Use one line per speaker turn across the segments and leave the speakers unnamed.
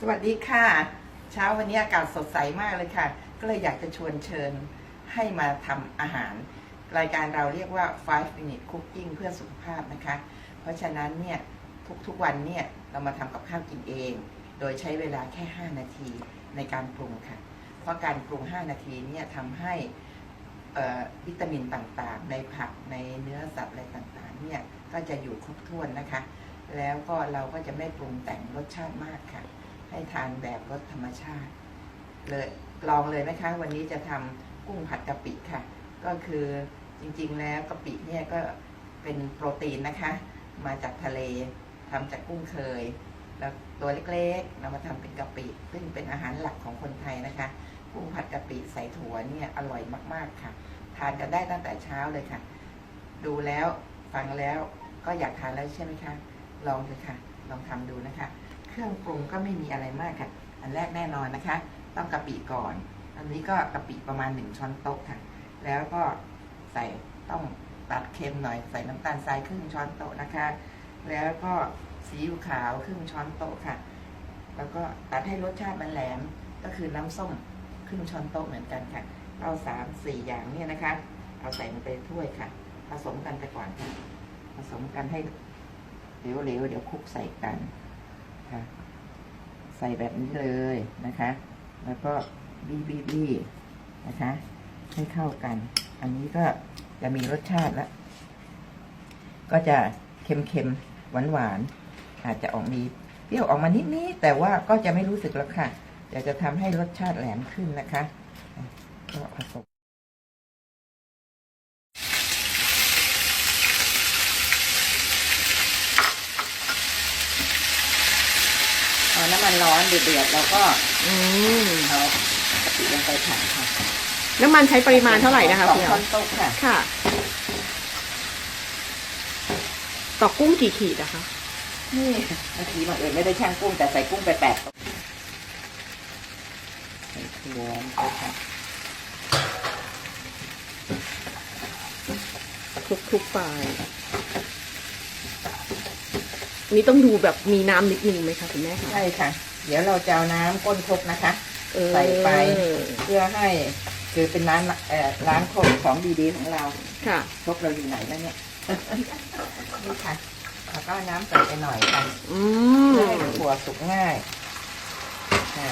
สวัสดีค่ะ เช้าวันนี้อากาศสดใสมากเลยค่ะ ก็เลยอยากจะชวนเชิญให้มาทำอาหาร รายการเราเรียกว่า five minute cooking เพื่อสุขภาพนะคะ เพราะฉะนั้นเนี่ยทุกๆวันเนี่ยเรามาทำกับข้าวกินเอง โดยใช้เวลาแค่ 5 นาทีในการปรุงค่ะ เพราะการปรุง 5 นาทีเนี่ยทำให้วิตามินต่างๆ ในผักในเนื้อสัตว์อะไรต่างๆเนี่ยก็จะอยู่ครบถ้วนนะคะ แล้วก็เราก็จะไม่ปรุงแต่งรสชาติมากค่ะ ให้ทานแบบรสธรรมชาติ เลยลองเลยนะคะ วันนี้จะทำกุ้งผัดกะปิค่ะ ก็คือจริงๆแล้วกะปิเนี่ยก็เป็นโปรตีนนะคะ มาจากทะเลทำจากกุ้งเคย แล้วตัวเล็กๆเรามาทำเป็นกะปิ ซึ่งเป็นอาหารหลักของคนไทยนะคะ กุ้งผัดกะปิใส่ถั่วเนี่ยอร่อยมากๆค่ะ ทานกันได้ตั้งแต่เช้าเลยค่ะ ดูแล้วฟังแล้วก็อยากทานแล้วใช่ไหมคะ ลองเลยค่ะ ลองทำดูนะคะ เครื่องปรุงก็ไม่มีอะไรมากค่ะ อันแรกแน่นอนนะคะ ต้องกะปิก่อน อันนี้ก็กะปิประมาณหนึ่งช้อนโต๊ะค่ะ แล้วก็ใส่ต้องตัดเค็มหน่อยใส่น้ำตาลทรายครึ่งช้อนโต๊ะนะคะ แล้วก็ซีอิ๊วขาวครึ่งช้อนโต๊ะค่ะ แล้วก็ตัดให้รสชาติมันแหลมก็คือน้ำส้มครึ่งช้อนโต๊ะเหมือนกันค่ะ เอาสามสี่อย่างเนี่ยนะคะ เอาใส่ลงไปถ้วยค่ะ ผสมกันไปก่อนค่ะ ผสมกันให้เหลวๆเดี๋ยวคลุกใส่กัน ค่ะ ใส่แบบนี้เลยนะคะ แล้วก็บี้บี้บี้นะคะ ให้เข้ากัน อันนี้ก็จะมีรสชาติแล้วก็จะเค็มๆ หวานๆ อาจจะออกมีเปรี้ยวออกมานิดๆแต่ว่าก็จะไม่รู้สึกแล้วค่ะเดี๋ยวจะทำให้รสชาติแหลมขึ้นนะคะ ก็ผสม น้ำมันร้อนเดือดๆเราก็
อืม
เอากะปิลงไปผัดค่ะ
น้ำมันใช้ปริมาณเท่าไหร่นะคะ
สอง
คุณ
ช้อ
เอา
นโต๊ะค่ะ
ค่ะ ต่อกุ้งกี่ขีดอะคะ
นี่เมื่อกี้บังเอิญไม่ได้ช่างกุ้งแต่ใส่กุ้งไปแปดตัวใส่ถั่วลงไปค่ะ
คลุกคลุกๆไปอั นนี้ต้องดูแบบมีน้ำนิดนึงไหมคะคุณแม่คะ
ใช่ค่ะ เดี๋ยวเราจะเอาน้ำก้นครกนะคะ
เออ
ใส่ไปเพื่อให้คือเป็นน้ำเอ่อล้างครกของดีๆของเรา
ค่ะ
ครกเราอยู่ไหนแล้วเนี่ยนี่ค่ะแล้วก็น้ำใส่ไปหน่อยค่ะ
อืม
เพื่อให้ถั่วสุกง่ายอ่า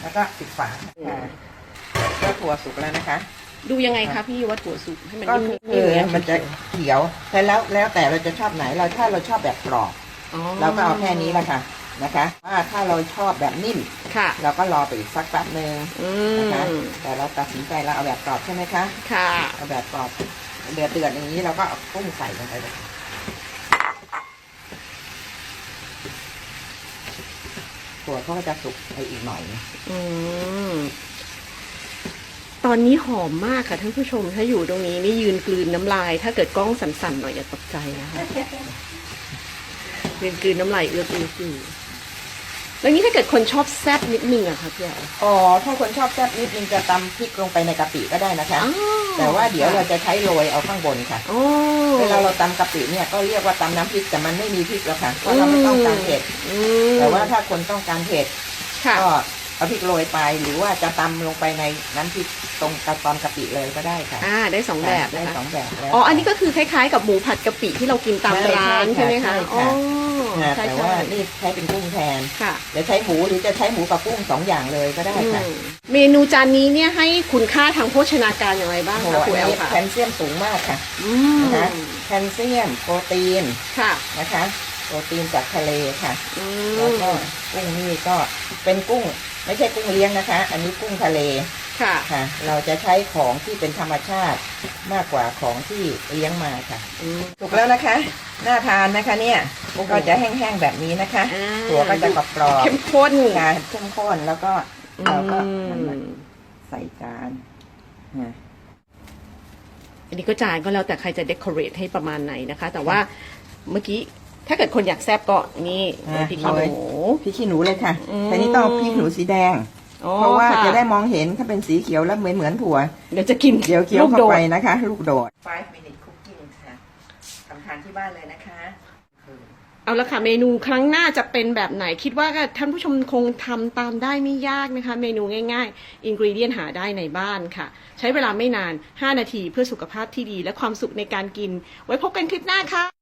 แล้วก็ปิดฝาค่ะก็ถั่วสุกแล้วนะคะ
ดูยังไงคะพี่ว่าถั่วสุกให้มัน
ก็
นิ่มๆ
คือ
อย่างเงี้ย
มันจะเขียวแต่แล้วแล้วแต่เราจะชอบไหนเราถ้าเราชอบแบบกรอบ
อ๋อ
เราก็เอาแค่นี้แหละค่ะนะคะว่าถ้าเราชอบแบบนิ่ม
ค่ะ
เราก็รอไปอีกสักแป๊บหนึ่ง
อื
นะคะ
ม
แต่เราตัดสินใจเราเอาแบบกรอบใช่ไหมคะ
ค่ะ
เอาแบบกรอบเดือดเดือดๆอย่างนี้เราก็เอากุ้งใส่ลงไปเลยค่ะถั่วเขาก็จะสุกไปอีกหน่อยนะ
อืม ตอนนี้หอมมากค่ะท่านผู้ชม ถ้าอยู่ตรงนี้นี่ยืนกลืนน้ำลาย ถ้าเกิดกล้องสั่นๆหน่อยอย่าตกใจนะคะยืนกลืนน้ำลายเอื้อกๆอยู่แล้วนี้ถ้าเกิดคนชอบแซ่บนิดนึงอะค่ะพี่อ๋อ
อ๋อถ้าคนชอบแซ่บนิดนึงจะตำพริกลงไปในกะปิก็ได้นะคะ
อ๋อ
แต่ว่าเดี๋ยวเราจะใช้โรยเอาข้างบนค่ะ
อ๋อ
เวลาเราตำกะปิเนี่ยก็เรียกว่าตำน้ำพริกแต่มันไม่มีพริกแล้วค่ะเพราะเราไม่ต้องการเผ็ด
อืม
แต่ว่าถ้าคนต้องการเผ็ด
ค่ะ
ก็ เอาพริกโรยไปหรือว่าจะตำลงไปในน้ำพริกตรงกระตอนกะปิเลยก็ได้ค่ะ
อ่าได้สองแบบ
ได้
นะคะ
สองแบบแล้ว
อ๋ออันนี้ก็คือคล้ายๆ กับหมูผัดกะปิที่เรากินตาม
ใช่
ร้าน
ใช่
ใช่ไหม
ค่ะ
คะ
ใช่
อ๋อ
ค่ะ
ใช่
แต่
ใช่
ว่านี่ใช้เป็นกุ้งแทน
ค่ะ
จะใช้หมูหรือจะใช้หมูกับกุ้งสองอย่างเลยก็ได้ค่ะ
อืมเมนูจานนี้เนี่ยให้คุณค่าทางโภชนาการอย่างไรบ้าง
โอ้
คะ
โห
คุณ
อั
แอนล
นี้
ค่ะ
แคลเซียมสูงมากค่ะ
อืม
นะคะ แคลเซียมโปรตีน
ค่ะ
นะคะ โปรตีนจากทะเลค่ะ
อื
แล้วก็
ม
กุ้งนี่ก็เป็นกุ้ง ไม่ใช่กุ้งเลี้ยงนะคะ อันนี้กุ้งทะเล
ค่ะ
ค่ะ เราจะใช้ของที่เป็นธรรมชาติมากกว่าของที่เลี้ยงมาค่ะ
อืม
ถูกแล้วนะคะน่าทานนะคะเนี่ย
โอ้โห
ก็จะแห้งๆแบบนี้นะคะ
อ่า
ตัวก็จะกรอบกรอบ
เข้มข้น
งานเข้มข้นแล้วก็เราก็
อื
มัน
ม
ใส่จานนะ
อันนี้ก็จานก็แล้วแต่ใครจะเดคอเรทให้ประมาณไหนนะคะ แต่ว่าเมื่อกี้ ถ้าเกิดคนอยากแซบก็นี่พริกขี้หนู
พริกขี้หนูเลยค่ะ
อืม
แต่นี่ต้องเอาพริกขี้หนูสีแดง
อ๋อ
เพราะว่า
ค่
จะได้มองเห็นถ้าเป็นสีเขียวแล้วเหมือนเหมือนถั่ว
เดี๋ยวจะกิน
เดี๋ยวเคี้ยว
ลูก
เข้า
โดด
ไปนะคะ ลูกโดด five minute cooking ค่ะทำทานที่บ้านเลยนะคะ
เอาละค่ะเมนูครั้งหน้าจะเป็นแบบไหนคิดว่าท่านผู้ชมคงทำตามได้ไม่ยากนะคะ เมนูง่ายๆอินกรีเดียนหาได้ในบ้านค่ะ ใช้เวลาไม่นาน 5 นาทีเพื่อสุขภาพที่ดีและความสุขในการกิน ไว้พบกันคลิปหน้าค่ะ